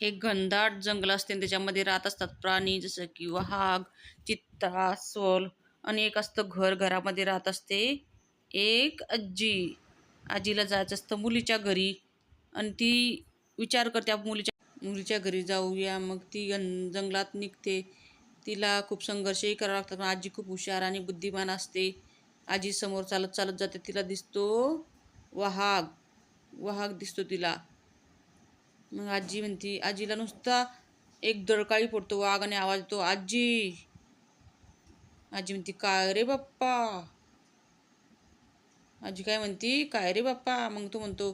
एक घनदाट जंगल असते आणि त्याच्यामध्ये राहत असतात प्राणी जसं की वाघ चित्ता सोल आणि एक असतं घर. घरामध्ये राहत असते एक आजी. आजीला जायचं असतं मुलीच्या घरी आणि ती विचार करते आपण मुलीच्या मुलीच्या घरी जाऊया. मग ती गन जंगलात निघते. तिला खूप संघर्षही करावा लागतात. पण आजी खूप हुशार आणि बुद्धिमान असते. आजी समोर चालत चालत जाते. तिला दिसतो वाघ. वाघ दिसतो तिला. मग आजी म्हणती आजीला नुसता एक दडकाळी पडतो वाघ आणि आवाज येतो आजी. आजी म्हणती काय रे बाप्पा. आजी काय म्हणती काय रे बाप्पा. मग तो म्हणतो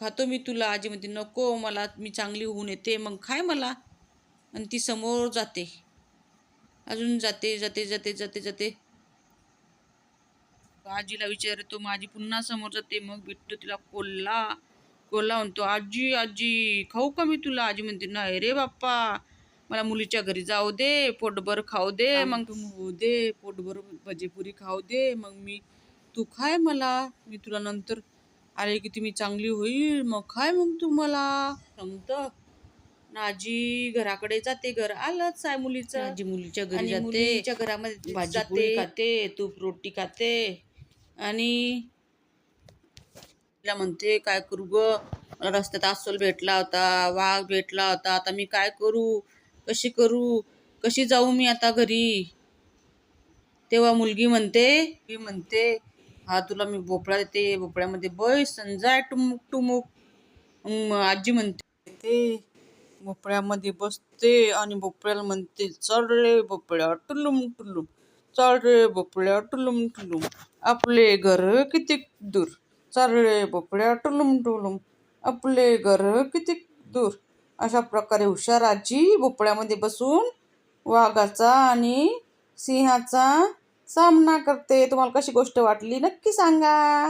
खातो मी तुला. आजी म्हणते नको मला मी चांगली होऊन येते. मग खाय मला. आणि ती समोर जाते. अजून जाते जाते जाते जाते जाते. आजीला विचारतो माझी पुन्हा समोर जाते. मग भेटतो तिला कोल्हा कोल्हा म्हणतो आजी आजी खाऊ का मी तुला? आजी म्हणते नाही रे बाप्पा मला मुलीच्या घरी जाऊ दे पोटभर खाऊ दे मग तू होऊ दे पोटभर भजीपुरी खाऊ दे मग मी तू खाय मला मी तुला नंतर आले की तुम्ही चांगली होईल मग खाय मग तू मला. समत आजी घराकडे जाते घर आलंच आहे मुलीचं. आजी मुलीच्या घरी जाते घरामध्ये भाजी खाते तूप रोटी खाते. आणि तिला म्हणते काय करू ग? मला रस्त्यात अस्वल भेटला होता वाघ भेटला होता आता मी काय करू? कशी करू? कशी जाऊ मी आता घरी? तेव्हा मुलगी म्हणते मी म्हणते हा तुला मी भोपळा देते भोपळ्यामध्ये बय संजाय टुमुक टुमुक. आजी म्हणते ते भोपळ्यामध्ये बसते आणि भोपळ्याला म्हणते चल रे भोपळ्या टुलुम टुलुम चल रे भोपळ्या टुलुम टुलुम आपले घर किती दूर. चालले रे भोपळ्या टुलुम टुलुम. आपले घर किती दूर. अशा प्रकारे हुशार आजी भोपळ्यामध्ये बसून वाघाचा आणि सिंहाचा सामना करते. तुम्हाला कशी गोष्ट वाटली नक्की सांगा.